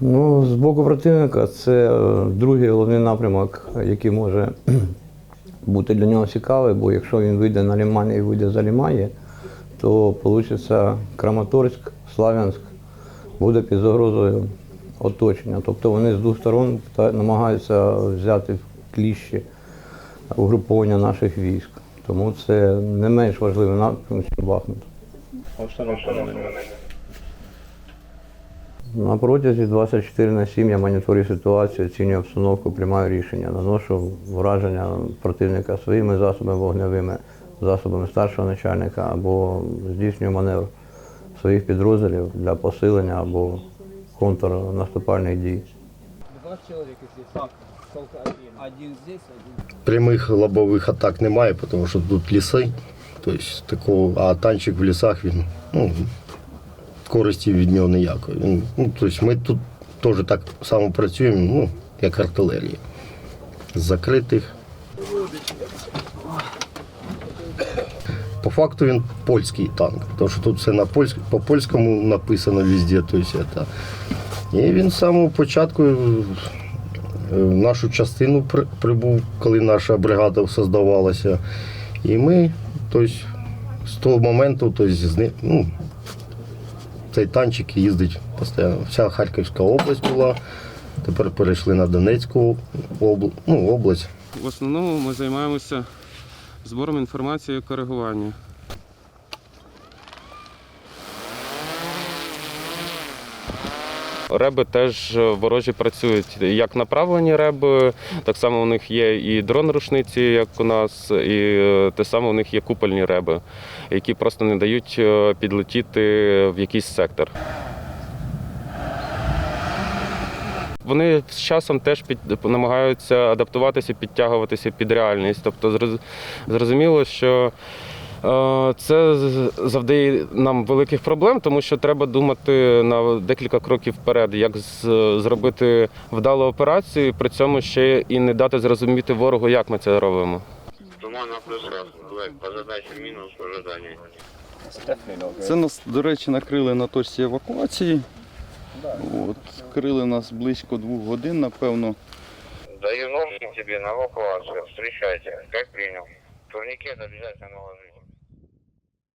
Ну, з боку противника це е, другий головний напрямок, який може бути для нього цікавий, бо якщо він вийде на Лімані і вийде за Лімані, то вийде Краматорськ, Славянськ буде під загрозою оточення. Тобто вони з двох сторон намагаються взяти в кліщі угруповання наших військ. Тому це не менш важливий напрямок, ніж Бахмут. На протязі 24 на 7 я моніторю ситуацію, оцінюю обстановку, приймаю рішення, наношу враження противника своїми засобами вогневими, засобами старшого начальника або здійснюю маневр своїх підрозділів для посилення або контрнаступальних дій. Два здесь. Так. Прямих лобових атак немає, тому що тут ліси. Тобто такого, а танчик в лісах він ну, користі від нього ніякої. Ну, тобто ми тут теж так само працюємо, ну, як артилерія. З закритих. По факту він польський танк, тому що тут все на польськ, по польському написано везде. Тобто. І він з самого початку е, в нашу частину при- прибув, коли наша бригада создавалася. І ми, тобто, з того моменту, тобто, з ни- ну, цей танчик їздить постійно. Вся Харківська область була. Тепер перейшли на Донецьку обл... ну, область. В основному ми займаємося збором інформації і коригуванням. Реби теж ворожі працюють як направлені реби, так само у них є і дрон-рушниці, як у нас, і е, те саме у них є купольні реби, які просто не дають е, підлетіти в якийсь сектор. Вони з часом теж під, намагаються адаптуватися, підтягуватися під реальність. Тобто зрозуміло, що е, це завдає нам великих проблем, тому що треба думати на декілька кроків вперед, як з- зробити вдалу операцію, при цьому ще і не дати зрозуміти ворогу, як ми це робимо. Туман на плюс раз. По задаче минус в ожидании. Це нас, до речі, накрили на точці евакуації. От, крили нас близько двох годин, напевно. Даю ножик тебе на эвакуацию. Встречайте. Как принял. Турникет обязательно наложи.